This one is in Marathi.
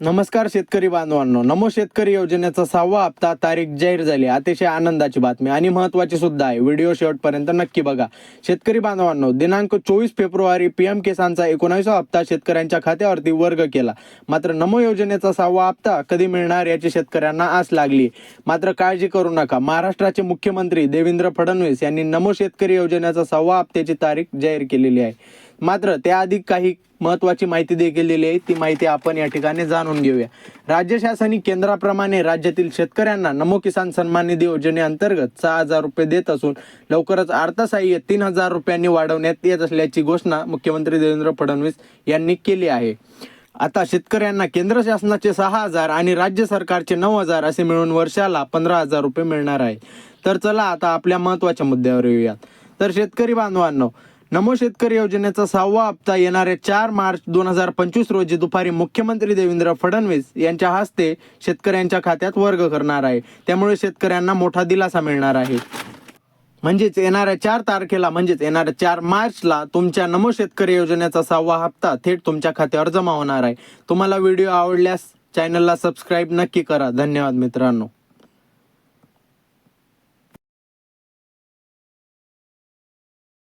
नमस्कार शेतकरी बांधवांनो. नमो शेतकरी योजनेचा सहावा हप्ता तारीख जाहीर झाली. अतिशय आनंदाची बातमी आणि महत्वाची सुद्धा आहे. व्हिडिओ शेवटपर्यंत नक्की बघा. शेतकरी बांधवांनो दिनांक चोवीस फेब्रुवारी पीएम किसानचा एकोणावीसा हप्ता शेतकऱ्यांच्या खात्यावरती वर्ग केला. मात्र नमो योजनेचा सहावा हप्ता कधी मिळणार याची शेतकऱ्यांना आस लागली. मात्र काळजी करू नका. महाराष्ट्राचे मुख्यमंत्री देवेंद्र फडणवीस यांनी नमो शेतकरी योजनेचा सहावा हप्त्याची तारीख जाहीर केलेली आहे. मात्र त्याआधी काही महत्वाची माहिती देखील दिली आहे. ती माहिती आपण या ठिकाणी जाणून घेऊया. राज्य शासनी केंद्राप्रमाणे राज्यातील शेतकऱ्यांना नमो किसान सन्मान निधी योजनेअंतर्गत सहा हजार रुपये देत असून लवकरच अर्थसहाय्य तीन हजार रुपयांनी वाढवण्यात येत असल्याची घोषणा मुख्यमंत्री देवेंद्र फडणवीस यांनी केली आहे. आता शेतकऱ्यांना केंद्र शासनाचे सहा हजार आणि राज्य सरकारचे नऊ हजार असे मिळून वर्षाला पंधरा हजार रुपये मिळणार आहे. तर चला आता आपल्या महत्त्वाच्या मुद्द्यावर येऊयात. तर शेतकरी बांधवांनो नमो शेतकरी योजनेचा सहावा हप्ता येणाऱ्या चार मार्च दोन हजार पंचवीस रोजी दुपारी मुख्यमंत्री देवेंद्र फडणवीस यांच्या हस्ते शेतकऱ्यांच्या खात्यात वर्ग करणार आहे. त्यामुळे शेतकऱ्यांना मोठा दिलासा मिळणार आहे. म्हणजेच येणाऱ्या चार तारखेला म्हणजेच येणाऱ्या चार मार्चला तुमच्या नमो शेतकरी योजनेचा सहावा हप्ता थेट तुमच्या खात्यावर जमा होणार आहे. तुम्हाला व्हिडिओ आवडल्यास चॅनलला सबस्क्राईब नक्की करा. धन्यवाद मित्रांनो.